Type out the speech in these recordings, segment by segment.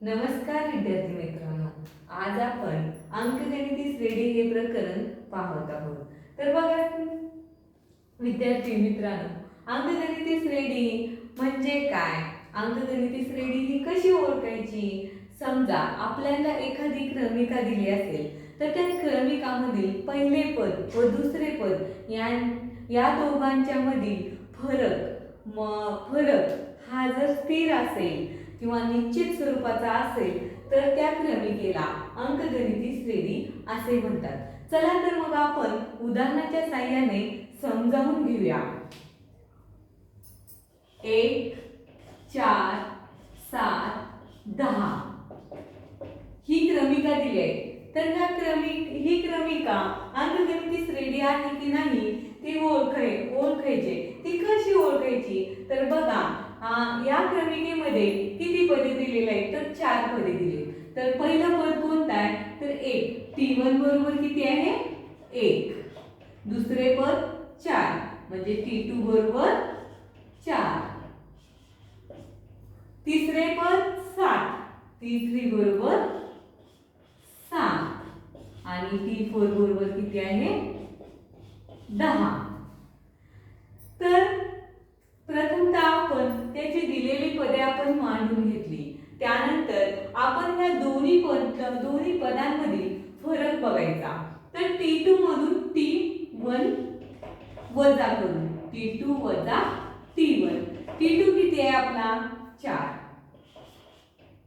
नमस्कार विद्यार्थी मित्रांनो. आज आपण अंकगणिती श्रेणी हे प्रकरण पाहत आहोत. तर बघा विद्यार्थी मित्रांनो अंकगणिती श्रेणी म्हणजे काय? अंकगणिती श्रेणी ही कशी ओळखायची? समजा आपल्याला एखादी क्रमिका दिली असेल तर त्या क्रमिकामधील पहिले पद व दुसरे पद या या दोघांच्या मधील फरक म फरक हा जर स्थिर असेल किंवा निश्चित स्वरूपाचा असेल तर त्या क्रमिकेला अंकगणिती श्रेणी असे म्हणतात. चला तर मग आपण उदाहरणाच्या साह्याने समजावून घेऊया. एक चार सात दहा. ही क्रमिका दिली आहे. तर ह्या क्रमिक ही क्रमिका अंकगणिती श्रेणी आहे की नाही ती ओळखाय ओळखायची. ती कशी ओळखायची? तर बघा या क्रमिकेमध्ये किती पदे दिलेले आहेत? तर चार पदे दिले तर पहिलं पद कोणतं आहे? तर एक. टी वन बरोबर किती आहे? एक. दुसरे पद चार. म्हणजे टी टू बरोबर चार. तिसरे पद सात. टी थ्री बरोबर सात. आणि टी फोर बरोबर किती आहे? दहा तर प्रथमतः आपण त्याची दिलेली पदे आपण मांडून घेतली त्यानंतर तुम्हाला दोन्ही पद दोन्ही पदांमधील फरक बघायचा. तर टी टू मधून टी वन वजा करू टी टू वजा टी वन टी टू किती आहे आपला? चार.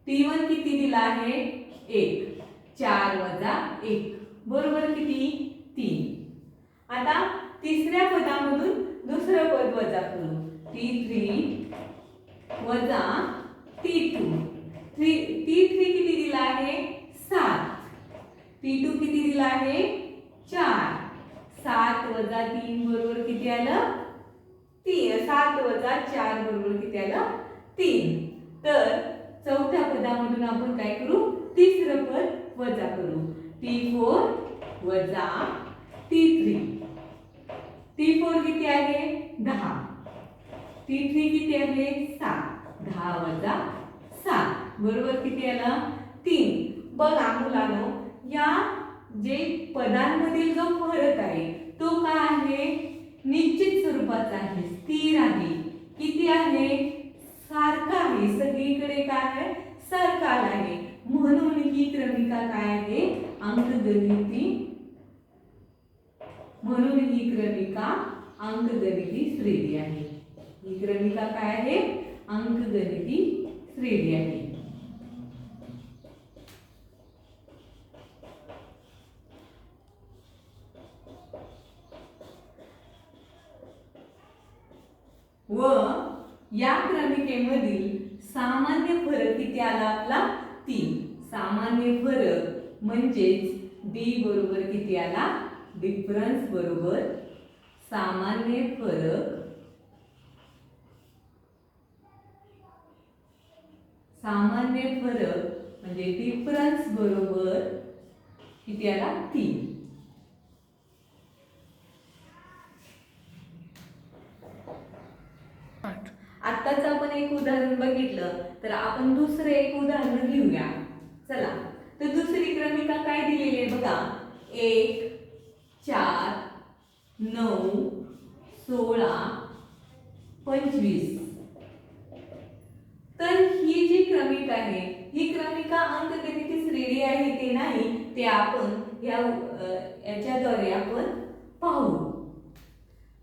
टी वन किती दिला आहे? एक. चार वजा एक. बरोबर किती? तीन. आता तिसऱ्या पदामधून दुसरं पद वजा करू टी थ्री वजा T two three T three किती दिला आहे सात टी टू किती दिला आहे? चार. सात वजा तीन बरोबर किती आलं? तीन. सात वजा चार बरोबर किती आलं? तीन. तर चौथ्या पदामधून आपण काय करू? तिसरं पद वजा करू. टी फोर वजा टी थ्री टी फोर किती आहे? दहा. टी थ्री किती आहे? सात. दहा वजा सात. बरोबर किती आलं? तीन. बघा मुलांनो या जे पदांमधील जो फरक आहे तो काय आहे? निश्चित स्वरूपाचा आहे स्थिर आहे. किती आहे? सारखा आहे. सगळीकडे काय आहे? सारखा आहे. म्हणून ही क्रमिका काय आहे? अंकगणिती म्हणून ही क्रमिका अंकगणिती श्रेणी आहे. ही क्रमिका काय आहे? अंकगणिती श्रेणी आहे. व या क्रमिकेमधील सामान्य फरक किती आला आपला? तीन. सामान्य फरक म्हणजेच डी बरोबर किती आला? डिफरन्स बरोबर. सामान्य फरक सामान्य फरक म्हणजे डिफरन्स बरोबर किती आला? तीन. आताच आपण एक उदाहरण बघितलं तर आपण दुसरं एक उदाहरण घेऊया चला. तर दुसरी क्रमिका काय दिलेली आहे बघा? एक चार नऊ सोळा पंचवीस. तर ही जी क्रमिका आहे ही क्रमिका अंकगणिती श्रेणी आहे ते नाही ते आपण या याच्याद्वारे आपण पाहू.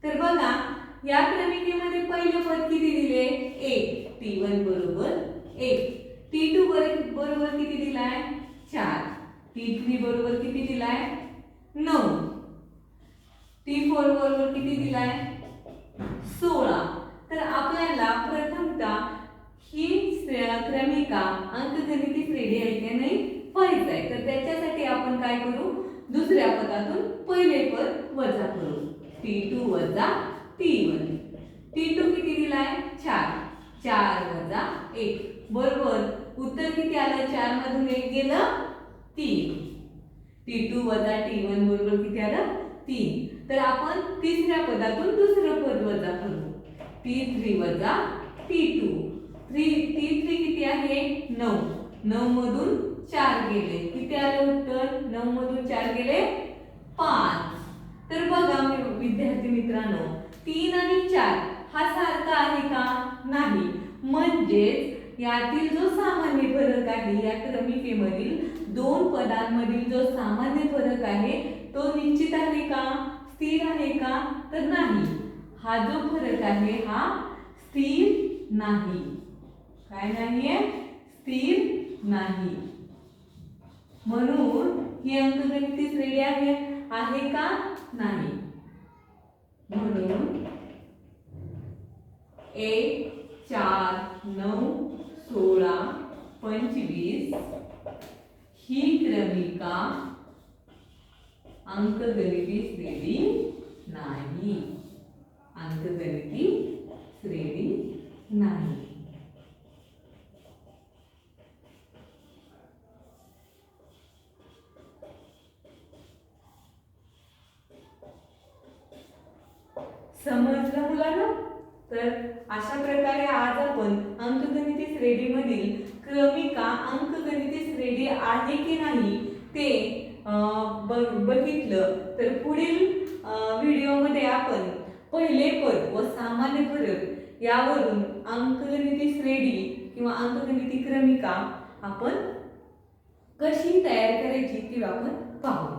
तर बघा या क्रमिका पहिले पद किती दिले? एक. टी वन बरोबर एक. टी टू बरोबर किती दिलाय? चार. टी थ्री बरोबर किती दिलाय? नऊ. टी फोर बरोबर किती दिलाय? सोळा. तर आपल्याला प्रथमता ही क्रमिका अंकगणिती श्रेणी आहे की नाही? पाहिजे आहे. तर त्याच्यासाठी आपण काय करू? दुसऱ्या पदातून पहिले पद वजा करू. टी टू वजा टी वन टी टू किती दिलाय चार. चार वजा एक. बरोबर. उत्तर किती आलं? चार मधून एक गेलं तीन. टी टू वजा टी वन बरोबर किती आलं? तीन. तर आपण तिसऱ्या पदातून दुसरं पद वजा करू. टी थ्री वजा T two three T three किती आहे? नऊ. नऊ मधून चार गेले. किती आलं उत्तर? नऊ मधून चार गेले पाच. तर बघा मी- विद्यार्थी मित्रांनो तीन आणि चार. हा सारखा आहे का? नाही. म्हणजेच यातील जो सामान्य फरक आहे या क्रमिकेमधील दोन पदांमधील जो सामान्य फरक आहे तो निश्चित आहे का? स्थिर आहे का? तर नाही. हा जो फरक आहे हा स्थिर नाही. काय नाहीये? स्थिर नाही. म्हणून ही अंकगणिती श्रेणी आहे आहे का? नाही. म्हणून एक चार नऊ सोळा पंचवीस. ही क्रमिका अंकगणिती श्रेणी नाही. अंकगणिती श्रेणी नाही. समजलं मुलांना? तर अशा प्रकारे आज आपण अंकगणिती श्रेणीमधील क्रमिका अंकगणिती श्रेणी आहे की नाही ते बघितलं. तर पुढील व्हिडिओमध्ये आपण पहिले पद व सामान्य फरक यावरून अंकगणिती श्रेणी किंवा अंकगणिती क्रमिका आपण कशी तयार करायची ती आपण पाहू.